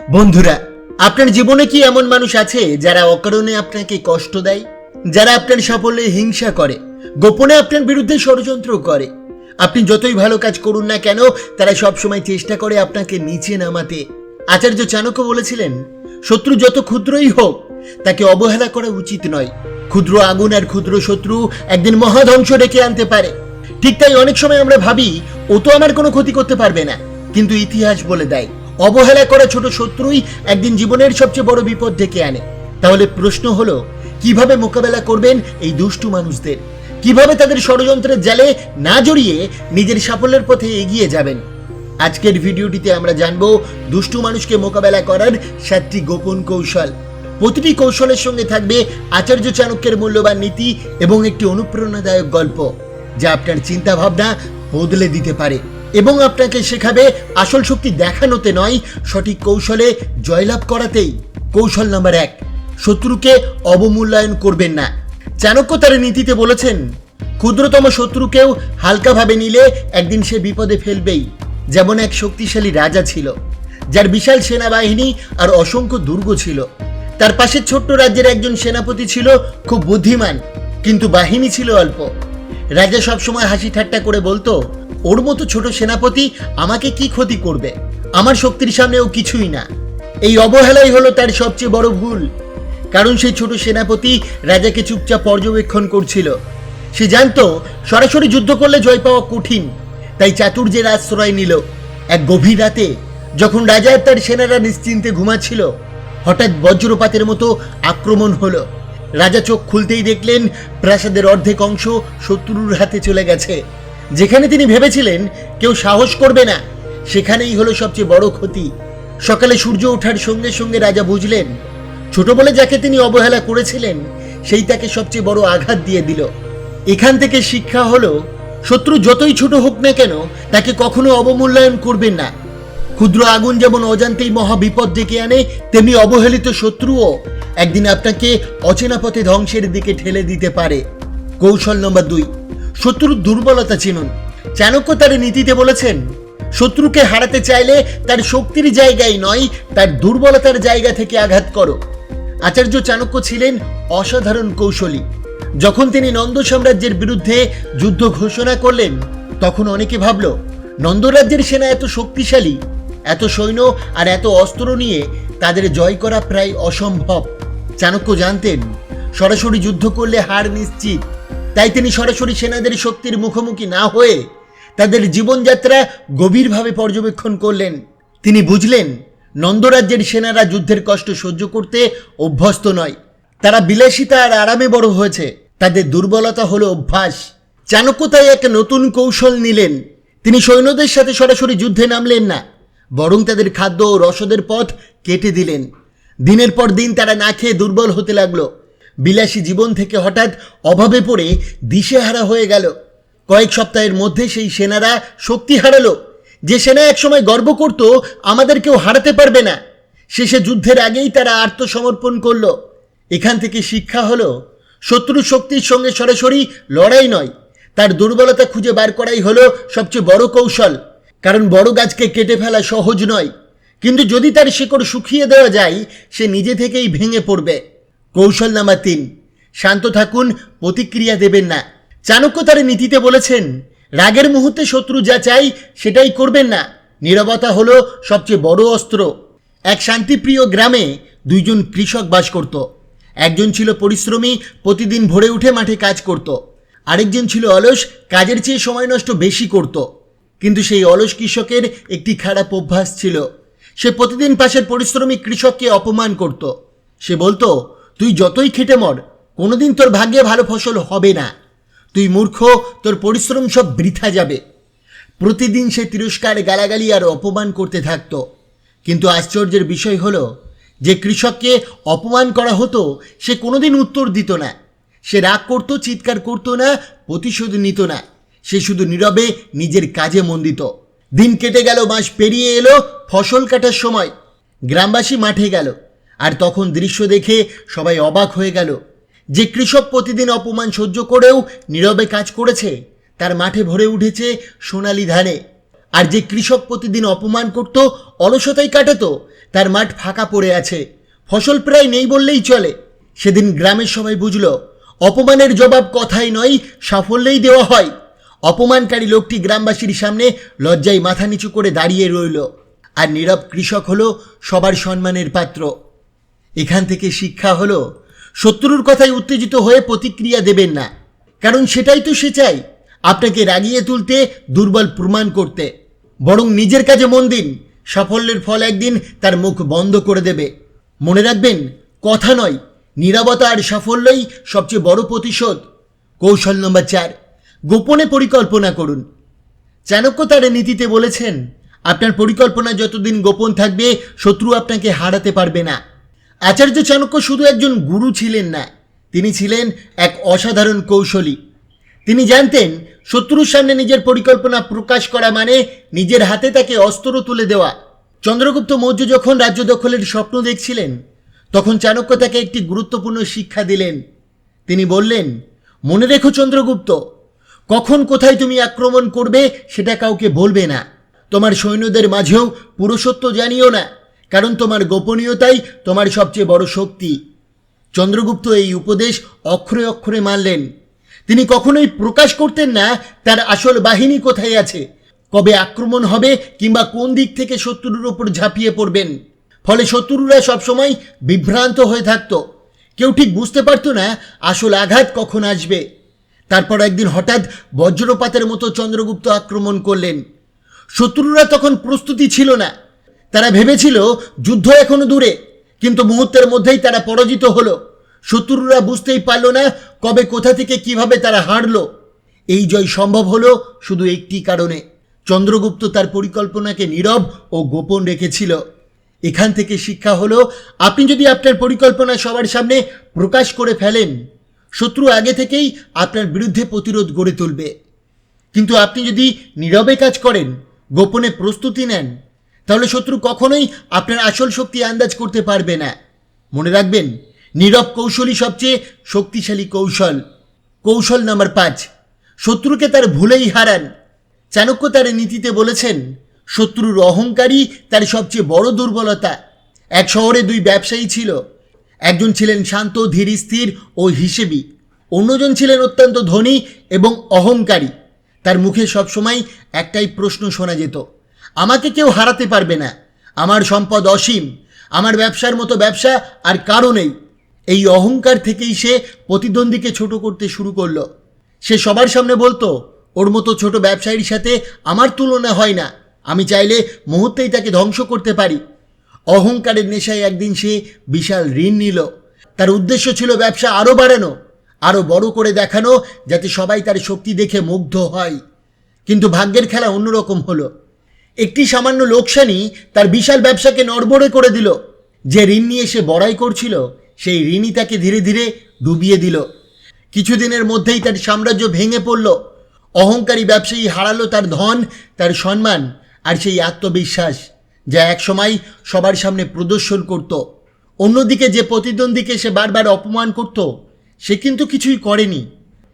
বন্ধুরা, আপনার জীবনে কি এমন মানুষ আছে যারা অকারণে আপনাকে কষ্ট দেয়? যারা আপনার সাফল্যে হিংসা করে? গোপনে আপনার বিরুদ্ধে ষড়যন্ত্র করে? আপনি যতই ভালো কাজ করুন না কেন, তারা সবসময় চেষ্টা করে আপনাকে নিচে নামাতে। আচার্য চাণক্য বলেছিলেন, শত্রু যত ক্ষুদ্রই হোক, তাকে অবহেলা করা উচিত নয়। ক্ষুদ্র আগুন আর ক্ষুদ্র শত্রু একদিন মহাধ্বংস ডেকে আনতে পারে। ঠিক তাই অনেক সময় আমরা ভাবি, ও তো আমার কোনো ক্ষতি করতে পারবে না। কিন্তু ইতিহাস বলে দেয় অবহেলা করা ছোট শত্রুই একদিন জীবনের সবচেয়ে বড় বিপদ ডেকে আনে। তাহলে প্রশ্ন হলো, কীভাবে মোকাবেলা করবেন এই দুষ্টু মানুষদের? কীভাবে তাদের ষড়যন্ত্রের জালে না জড়িয়ে নিজের সাফল্যের পথে এগিয়ে যাবেন? আজকের ভিডিওটিতে আমরা জানব, দুষ্টু মানুষকে মোকাবেলা করার সাতটি গোপন কৌশল। প্রতিটি কৌশলের সঙ্গে থাকবে আচার্য চাণক্যের মূল্যবান নীতি এবং একটি অনুপ্রেরণাদায়ক গল্প, যা আপনার চিন্তাভাবনা বদলে দিতে পারে। এবং আপনাকে শেখাবে আসল শক্তি দেখানোতে নয়, সঠিক কৌশলে জয়লাভ করাতেই। কৌশল নাম্বার এক, শত্রুকে অবমূল্যায়ন করবেন না। চাণক্য তার নীতিতে বলেছেন, ক্ষুদ্রতম শত্রুকেও হালকাভাবে নিলে একদিন সে বিপদে ফেলবেই। যেমন এক শক্তিশালী রাজা ছিল, যার বিশাল সেনাবাহিনী আর অসংখ্য দুর্গ ছিল। তার পাশে ছোট্ট রাজ্যের একজন সেনাপতি ছিল, খুব বুদ্ধিমান, কিন্তু বাহিনী ছিল অল্প। রাজা সবসময় হাসি ঠাট্টা করে বলতো ওর মতো ছোট সেনাপতি আমাকে কি ক্ষতি করবে? আমার শক্তির সামনে ও কিছুই না। এই অবহেলাই হলো তার সবচেয়ে বড় ভুল। কারণ সেই ছোট সেনাপতি রাজাকে চুপচাপ পর্যবেক্ষণ করছিল। সে জানতো, সরাসরি যুদ্ধ করলে জয় পাওয়া কঠিন। তাই চাতুর্যের আশ্রয় নিল। এক গভীর রাতে, যখন রাজা তার সেনারা নিশ্চিন্তে ঘুমাচ্ছিল, হঠাৎ বজ্রপাতের মতো আক্রমণ হলো। রাজা চোখ খুলতেই দেখলেন, প্রাসাদের অর্ধেক অংশ শত্রুর হাতে চলে গেছে। যেখানে তিনি ভেবেছিলেন কেউ সাহস করবে না, সেখানেই হলো সবচেয়ে বড় ক্ষতি। সকালে সূর্য ওঠার সঙ্গে সঙ্গে রাজা বুঝলেন, ছোট বলে যাকে তিনি অবহেলা করেছিলেন, সেই তাকে সবচেয়ে বড় আঘাত দিয়ে দিল। এখান থেকে শিক্ষা হলো, শত্রু যতই ছোট হোক না কেন, তাকে কখনো অবমূল্যায়ন করবেন না। ক্ষুদ্র আগুন যেমন অজান্তেই মহা বিপদ ডেকে আনে, তেমনি অবহেলিত শত্রুও একদিন আপনাকে অচেনা পথে ধ্বংসের দিকে ঠেলে দিতে পারে। কৌশল নম্বর দুই। শত্রুর দুর্বলতা চিনুন। চাণক্য তার নীতিতে বলেছেন, শত্রুকে হারাতে চাইলে তার শক্তির জায়গায় নয়, তার দুর্বলতার জায়গা থেকে আঘাত করো। আচার্য চাণক্য ছিলেন অসাধারণ কৌশলী। যখন তিনি নন্দ সাম্রাজ্যের বিরুদ্ধে যুদ্ধ ঘোষণা করলেন, তখন অনেকে ভাবল নন্দরাজ্যের সেনা এত শক্তিশালী, এত সৈন্য আর এত অস্ত্র নিয়ে তাদের জয় করা প্রায় অসম্ভব। চাণক্য জানতেন, সরাসরি যুদ্ধ করলে হার নিশ্চিত। তাই তিনি সরাসরি সেনাদের শক্তির মুখোমুখি না হয়ে তাদের জীবনযাত্রা গভীরভাবে পর্যবেক্ষণ করলেন। তিনি বুঝলেন, নন্দরাজ্যের সেনারা যুদ্ধের কষ্ট সহ্য করতে অভ্যস্ত নয়। তারা বিলাসিতা আর আরামে বড় হয়েছে। তাদের দুর্বলতা হলো অভ্যাস। চাণক্য তাই এক নতুন কৌশল নিলেন। তিনি সৈন্যদের সাথে সরাসরি যুদ্ধে নামলেন না, বরং তাদের খাদ্য ও রসদের পথ কেটে দিলেন। দিনের পর দিন তারা না খেয়ে দুর্বল হতে লাগল। বিলাসী জীবন থেকে হঠাৎ অভাবে পড়ে দিশেহারা হয়ে গেল। কয়েক সপ্তাহের মধ্যে সেই সেনারা শক্তি হারালো। যে সেনা একসময় গর্ব করত আমাদের কেউ হারাতে পারবে না। শেষে যুদ্ধের আগেই তারা আত্মসমর্পণ করল। এখান থেকে শিক্ষা হলো, শত্রু শক্তির সঙ্গে সরাসরি লড়াই নয়। তার দুর্বলতা খুঁজে বার করাই হলো সবচেয়ে বড় কৌশল। কারণ বড় গাছকে কেটে ফেলা সহজ নয়। কিন্তু যদি তার শিকড় শুকিয়ে দেওয়া যায়, সে নিজে থেকেই ভেঙে পড়বে। কৌশল নাম্বার তিন, শান্ত থাকুন, প্রতিক্রিয়া দেবেন না। চাণক্য তার নীতিতে বলেছেন, রাগের মুহূর্তে শত্রু যা চাই সেটাই করবেন না। নীরবতা হলো সবচেয়ে বড় অস্ত্র। এক শান্তিপ্রিয় গ্রামে দুইজন কৃষক বাস করত। একজন ছিল পরিশ্রমী, প্রতিদিন ভোরে উঠে মাঠে কাজ করত। আরেকজন ছিল অলস, কাজের চেয়ে সময় নষ্ট বেশি করত। কিন্তু সেই অলস কৃষকের একটি খারাপ অভ্যাস ছিল। সে প্রতিদিন পাশের পরিশ্রমী কৃষককে অপমান করত। সে বলতো তুই যতই খেটে মর, কোনোদিন তোর ভাগ্যে ভালো ফসল হবে না। তুই মূর্খ, তোর পরিশ্রম সব বৃথা যাবে। প্রতিদিন সে তিরস্কার, গালাগালি আর অপমান করতে থাকত। কিন্তু আশ্চর্যের বিষয় হলো, যে কৃষককে অপমান করা হতো, সে কোনোদিন উত্তর দিত না। সে রাগ করতো, চিৎকার করতো না, প্রতিশোধ নিত না। সে শুধু নীরবে নিজের কাজে মন দিত। দিন কেটে গেল, মাস পেরিয়ে এলো, ফসল কাটার সময়। গ্রামবাসী মাঠে গেল। আর তখন দৃশ্য দেখে সবাই অবাক হয়ে গেল যে কৃষক প্রতিদিন অপমান সহ্য করেও নীরবে কাজ করেছে। তার মাঠে ভরে উঠেছে সোনালি ধানে। আর যে কৃষক প্রতিদিন অপমান করত, অলসতাই কাটাতো, তার মাঠ ফাঁকা পড়ে আছে। ফসল প্রায় নেই বললেই চলে। সেদিন গ্রামের সবাই বুঝল, অপমানের জবাব কথাই নয়, সাফল্যেই দেওয়া হয়। অপমানকারী লোকটি গ্রামবাসীর সামনে লজ্জায় মাথা নিচু করে দাঁড়িয়ে রইল। আর নীরব কৃষক হলো সবার সম্মানের পাত্র। এখান থেকে শিক্ষা হলো, শত্রুর কথায় উত্তেজিত হয়ে প্রতিক্রিয়া দেবেন না। কারণ সেটাই তো সে চাই আপনাকে রাগিয়ে তুলতে, দুর্বল প্রমাণ করতে। বরং নিজের কাজে মন দিন, সাফল্যের ফল একদিন তার মুখ বন্ধ করে দেবে। মনে রাখবেন, কথা নয়, নীরবতা আর সাফল্যই সবচেয়ে বড় প্রতিশোধ। কৌশল নম্বর চার, গোপনে পরিকল্পনা করুন। চাণক্য তার নীতিতে বলেছেন, আপনার পরিকল্পনা যতদিন গোপন থাকবে, শত্রু আপনাকে হারাতে পারবে না। আচার্য চাণক্য শুধু একজন গুরু ছিলেন না, তিনি ছিলেন এক অসাধারণ কৌশলী। তিনি জানতেন, শত্রুর সামনে নিজের পরিকল্পনা প্রকাশ করা মানে নিজের হাতে তাকে অস্ত্র তুলে দেওয়া। চন্দ্রগুপ্ত মৌর্য যখন রাজ্য দখলের স্বপ্ন দেখছিলেন, তখন চাণক্য তাকে একটি গুরুত্বপূর্ণ শিক্ষা দিলেন। তিনি বললেন, মনে রেখো চন্দ্রগুপ্ত, কখন কোথায় তুমি আক্রমণ করবে সেটা কাউকে বলবে না। তোমার সৈন্যদের মাঝেও পুরুষত্ব জানিও না। কারণ তোমার গোপনীয়তাই তোমার সবচেয়ে বড় শক্তি। চন্দ্রগুপ্ত এই উপদেশ অক্ষরে অক্ষরে মানলেন। তিনি কখনোই প্রকাশ করতেন না তার আসল বাহিনী কোথায় আছে, কবে আক্রমণ হবে কিংবা কোন দিক থেকে শত্রুর ওপর ঝাঁপিয়ে পড়বেন। ফলে শত্রুরা সবসময় বিভ্রান্ত হয়ে থাকত। কেউ ঠিক বুঝতে পারতো না আসল আঘাত কখন আসবে। তারপর একদিন হঠাৎ বজ্রপাতের মতো চন্দ্রগুপ্ত আক্রমণ করলেন। শত্রুরা তখন প্রস্তুতি ছিল না। তারা ভেবেছিল যুদ্ধ এখনও দূরে, কিন্তু মুহূর্তের মধ্যেই তারা পরাজিত হলো। শত্রুরা বুঝতেই পারল না কবে কোথা থেকে কীভাবে তারা হারলো। এই জয় সম্ভব হলো শুধু একটি কারণে। চন্দ্রগুপ্ত তার পরিকল্পনাকে নীরব ও গোপন রেখেছিল। এখান থেকে শিক্ষা হলো, আপনি যদি আপনার পরিকল্পনা সবার সামনে প্রকাশ করে ফেলেন, শত্রু আগে থেকেই আপনার বিরুদ্ধে প্রতিরোধ গড়ে তুলবে। কিন্তু আপনি যদি নীরবে কাজ করেন, গোপনে প্রস্তুতি নেন তাহলে শত্রু কখনোই আপনার আসল শক্তি আন্দাজ করতে পারবে না। মনে রাখবেন, নীরব কৌশলই সবচেয়ে শক্তিশালী কৌশল। কৌশল নাম্বার পাঁচ, শত্রুকে তার ভুলেই হারান। চাণক্য তার নীতিতে বলেছেন, শত্রুর অহংকারী তার সবচেয়ে বড় দুর্বলতা। এক শহরে দুই ব্যবসায়ী ছিল, একজন ছিলেন শান্ত, ধীর, স্থির ও হিসেবি। অন্যজন ছিলেন অত্যন্ত ধনী এবং অহংকারী। তার মুখে সবসময় একটাই প্রশ্ন শোনা যেত আমাকে কেউ হারাতে পারবে না। আমার সম্পদ অসীম। আমার ব্যবসার মতো ব্যবসা আর কারও নেই। এই অহংকার থেকেই সে প্রতিদ্বন্দ্বীকে ছোট করতে শুরু করল। সে সবার সামনে বলতো, ওর মতো ছোট ব্যবসায়ীর সাথে আমার তুলনা হয় না। আমি চাইলে মুহূর্তেই তাকে ধ্বংস করতে পারি। অহংকারের নেশায় একদিন সে বিশাল ঋণ নিল। তার উদ্দেশ্য ছিল ব্যবসা আরও বাড়ানো, আরও বড় করে দেখানো, যাতে সবাই তার শক্তি দেখে মুগ্ধ হয়। কিন্তু ভাগ্যের খেলা অন্যরকম হলো। একটি সামান্য লোকসানি তার বিশাল ব্যবসাকে নড়বড়ে করে দিল। যে ঋণ নিয়ে সে বড়াই করছিল, সেই ঋণই তাকে ধীরে ধীরে ডুবিয়ে দিল। কিছুদিনের মধ্যেই তার সাম্রাজ্য ভেঙে পড়ল। অহংকারী ব্যবসায়ী হারালো তার ধন, তার সম্মান আর সেই আত্মবিশ্বাস, যা একসময় সবার সামনে প্রদর্শন করত। অন্যদিকে যে প্রতিদ্বন্দ্বীকে সে বারবার অপমান করত, সে কিন্তু কিছুই করেনি।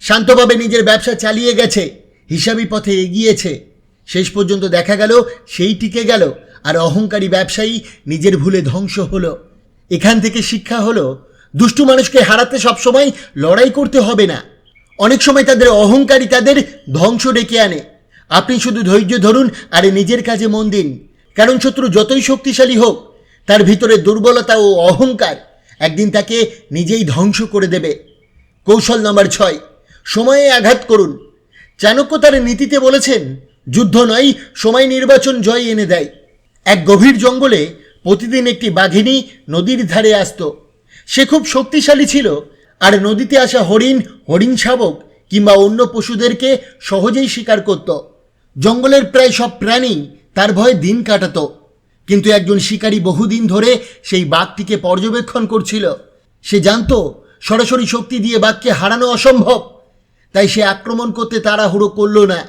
শান্তভাবে নিজের ব্যবসা চালিয়ে গেছে, হিসাবি পথে এগিয়েছে। শেষ পর্যন্ত দেখা গেল, সেই টিকে গেল, আর অহংকারী ব্যবসায়ী নিজের ভুলে ধ্বংস হলো। এখান থেকে শিক্ষা হলো, দুষ্টু মানুষকে হারাতে সবসময় লড়াই করতে হবে না। অনেক সময় তাদের অহংকারী তাদের ধ্বংস ডেকে আনে। আপনি শুধু ধৈর্য ধরুন আর নিজের কাজে মন দিন। কারণ শত্রু যতই শক্তিশালী হোক, তার ভিতরে দুর্বলতা ও অহংকার একদিন তাকে নিজেই ধ্বংস করে দেবে। কৌশল নম্বর ছয়, সময়ে আঘাত করুন। চাণক্য তার নীতিতে বলেছেন যুদ্ধ নয়, সময় নির্বাচন জয় এনে দেয়। এক গভীর জঙ্গলে প্রতিদিন একটি বাঘিনী নদীর ধারে আসতো। সে খুব শক্তিশালী ছিল, আর নদীতে আসা হরিণ হরিণ শাবক কিংবা অন্য পশুদেরকে সহজেই শিকার করত। জঙ্গলের প্রায় সব প্রাণী তার ভয়ে দিন কাটাত, কিন্তু একজন শিকারী বহুদিন ধরে সেই বাঘটিকে পর্যবেক্ষণ করছিল। সে জানতো, সরাসরি শক্তি দিয়ে বাঘকে হারানো অসম্ভব, তাই সে আক্রমণ করতে তাড়াহুড়ো করল না।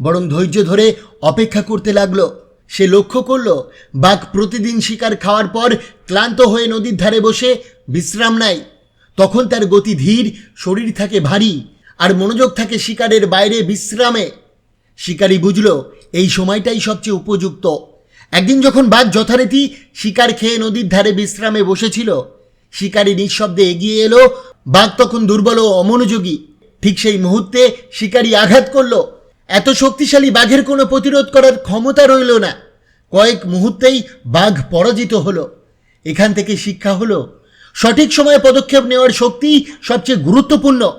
বরং ধৈর্য ধরে অপেক্ষা করতে লাগল। সে লক্ষ্য করল, বাঘ প্রতিদিন শিকার খাওয়ার পর ক্লান্ত হয়ে নদীর ধারে বসে বিশ্রাম নেয়। তখন তার গতি ধীর, শরীর থাকে ভারী, আর মনোযোগ থাকে শিকারের বাইরে বিশ্রামে। শিকারী বুঝল, এই সময়টাই সবচেয়ে উপযুক্ত। একদিন যখন বাঘ যথারীতি শিকার খেয়ে নদীর ধারে বিশ্রামে বসেছিল, শিকারী নিঃশব্দে এগিয়ে এলো। বাঘ তখন দুর্বল ও অমনোযোগী। ঠিক সেই মুহূর্তে শিকারী আঘাত করল। এত শক্তিশালী বাঘের কোনো প্রতিরোধ করার ক্ষমতা রইল না। কয়েক মুহূর্তেই বাঘ পরাজিত হলো। এখান থেকে শিক্ষা হলো, সঠিক সময়ে পদক্ষেপ নেওয়ার শক্তি সবচেয়ে গুরুত্বপূর্ণ।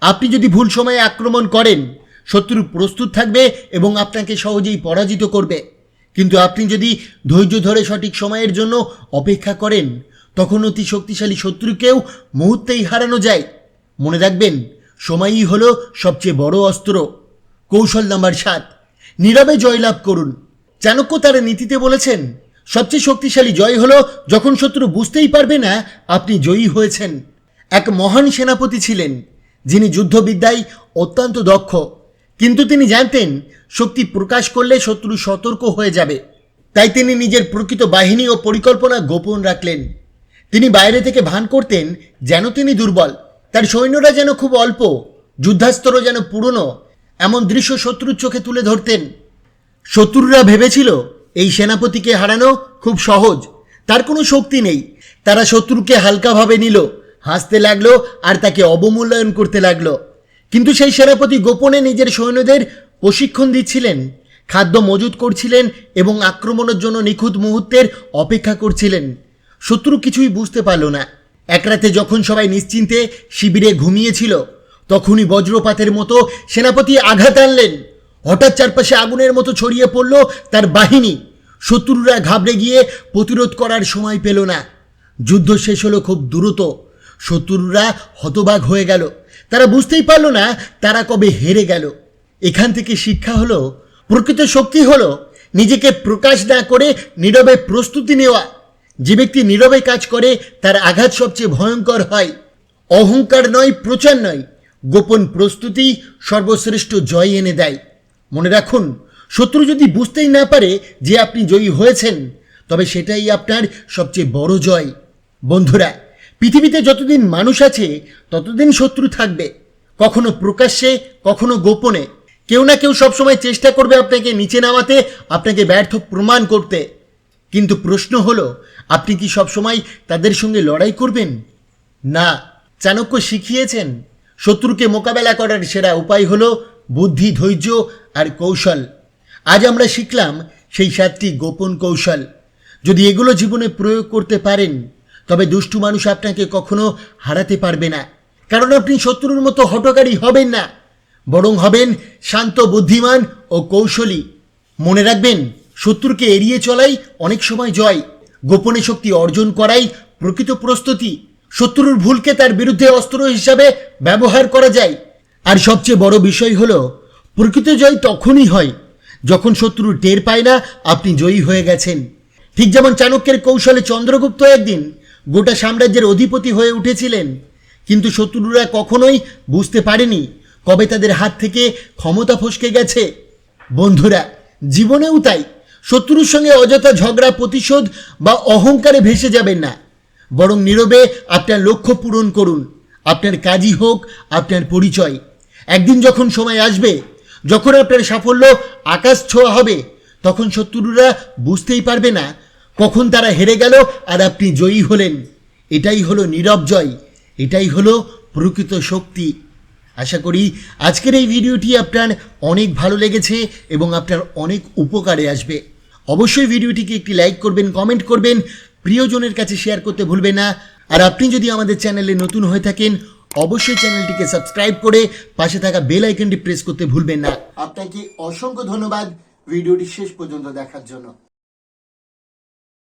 আপনি যদি ভুল সময়ে আক্রমণ করেন, শত্রু প্রস্তুত থাকবে এবং আপনাকে সহজেই পরাজিত করবে। কিন্তু আপনি যদি ধৈর্য ধরে সঠিক সময়ের জন্য অপেক্ষা করেন, তখন অতি শক্তিশালী শত্রুকেও মুহূর্তেই হারানো যায়। মনে রাখবেন, সময়ই হলো সবচেয়ে বড় অস্ত্র। কৌশল নাম্বার সাত। নীরবে জয়লাভ করুন। চাণক্য তার নীতিতে বলেছেন, সবচেয়ে শক্তিশালী জয় হলো যখন শত্রু বুঝতেই পারবে না আপনি জয়ী হয়েছেন। এক মহান সেনাপতি ছিলেন, যিনি যুদ্ধবিদ্যায় অত্যন্ত দক্ষ। কিন্তু তিনি জানতেন, শক্তি প্রকাশ করলে শত্রু সতর্ক হয়ে যাবে। তাই তিনি নিজের প্রকৃত বাহিনী ও পরিকল্পনা গোপন রাখলেন। তিনি বাইরে থেকে ভান করতেন, যেন তিনি দুর্বল। তার সৈন্যরা যেন খুব অল্প যুদ্ধাস্ত্র যেন পুরনো এমন দৃশ্য শত্রুর চোখে তুলে ধরতেন। শত্রুরা ভেবেছিল, এই সেনাপতিকে হারানো খুব সহজ, তার কোনো শক্তি নেই। তারা শত্রুকে হালকাভাবে নিল, হাসতে লাগল আর তাকে অবমূল্যায়ন করতে লাগল। কিন্তু সেই সেনাপতি গোপনে নিজের সৈন্যদের প্রশিক্ষণ দিচ্ছিলেন, খাদ্য মজুত করছিলেন এবং আক্রমণের জন্য নিখুঁত মুহূর্তের অপেক্ষা করছিলেন। শত্রু কিছুই বুঝতে পারল না। এক রাতে যখন সবাই নিশ্চিন্তে শিবিরে ঘুমিয়েছিল তখনই বজ্রপাতের মতো সেনাপতি আঘাত আনলেন। হঠাৎ চারপাশে আগুনের মতো ছড়িয়ে পড়ল তার বাহিনী। শত্রুরা ঘাবড়ে গিয়ে প্রতিরোধ করার সময় পেল না। যুদ্ধ শেষ হলো খুব দ্রুত। শত্রুরা হতবাক হয়ে গেল। তারা বুঝতেই পারল না তারা কবে হেরে গেল। এখান থেকে শিক্ষা হলো, প্রকৃত শক্তি হলো নিজেকে প্রকাশ না করে নীরবে প্রস্তুতি নেওয়া। যে ব্যক্তি নীরবে কাজ করে তার আঘাত সবচেয়ে ভয়ঙ্কর হয়। অহংকার নয়, প্রচার নয়। গোপন প্রস্তুতি সর্বশ্রেষ্ঠ জয় এনে দেয়। মনে রাখুন, শত্রু যদি বুঝতেই না পারে যে আপনি জয়ী হয়েছেন, তবে সেটাই আপনার সবচেয়ে বড় জয়। বন্ধুরা, পৃথিবীতে যতদিন মানুষ আছে, ততদিন শত্রু থাকবে, কখনো প্রকাশ্যে, কখনো গোপনে। কেউ না কেউ সবসময় চেষ্টা করবে আপনাকে নিচে নামাতে, আপনাকে ব্যর্থ প্রমাণ করতে। কিন্তু প্রশ্ন হলো, আপনি কি সবসময় তাদের সঙ্গে লড়াই করবেন? না, চাণক্য শিখিয়েছেন শত্রুকে মোকাবেলা করার সেরা উপায় হলো বুদ্ধি, ধৈর্য আর কৌশল। আজ আমরা শিখলাম সেই সাতটি গোপন কৌশল। যদি এগুলো জীবনে প্রয়োগ করতে পারেন, তবে দুষ্টু মানুষ আপনাকে কখনো হারাতে পারবে না। কারণ আপনি শত্রুর মতো হটকারী হবেন না। বরং হবেন শান্ত, বুদ্ধিমান ও কৌশলী। মনে রাখবেন, শত্রুকে এড়িয়ে চলাই অনেক সময় জয়। গোপনে শক্তি অর্জন করাই প্রকৃত প্রস্তুতি। শত্রুর ভুলকে তার বিরুদ্ধে অস্ত্র হিসাবে ব্যবহার করা যায়। আর সবচেয়ে বড় বিষয় হলো, প্রকৃত জয় তখনই হয় যখন শত্রু টের পায় না আপনি জয়ী হয়ে গেছেন। ঠিক যেমন চাণক্যের কৌশলে চন্দ্রগুপ্ত একদিন গোটা সাম্রাজ্যের অধিপতি হয়ে উঠেছিলেন, কিন্তু শত্রুরা কখনোই বুঝতে পারেনি কবে তাদের হাত থেকে ক্ষমতা ফসকে গেছে। বন্ধুরা, জীবনেও তাই, শত্রুর সঙ্গে অযথা ঝগড়া, প্রতিশোধ বা অহংকারে ভেসে যাবেন না। বরং নীরবে আপনার লক্ষ্য পূরণ করুন। আপনার কাজই হোক, আপনার পরিচয়। একদিন যখন সময় আসবে, যখন আপনার সাফল্য আকাশ ছোঁয়া হবে, তখন শত্রুরা বুঝতেই পারবে না কখন তারা হেরে গেল আর আপনি জয়ী হলেন। এটাই হলো নীরব জয়। এটাই হলো প্রকৃত শক্তি। আশা করি আজকের এই ভিডিওটি আপনার অনেক ভালো লেগেছে এবং আপনার অনেক উপকারে আসবে। অবশ্যই ভিডিওটিকে একটি লাইক করবেন, কমেন্ট করবেন প্রিয়জনের কাছে শেয়ার করতে ভুলবে না। আর আপনি যদি আমাদের চ্যানেলে নতুন হয়ে থাকেন, অবশ্যই চ্যানেলটিকে সাবস্ক্রাইব করে পাশে থাকা বেল আইকনটি প্রেস করতে ভুলবেন না। আপনাকে অসংখ্য ধন্যবাদ। ভিডিওটি শেষ পর্যন্ত দেখার জন্য।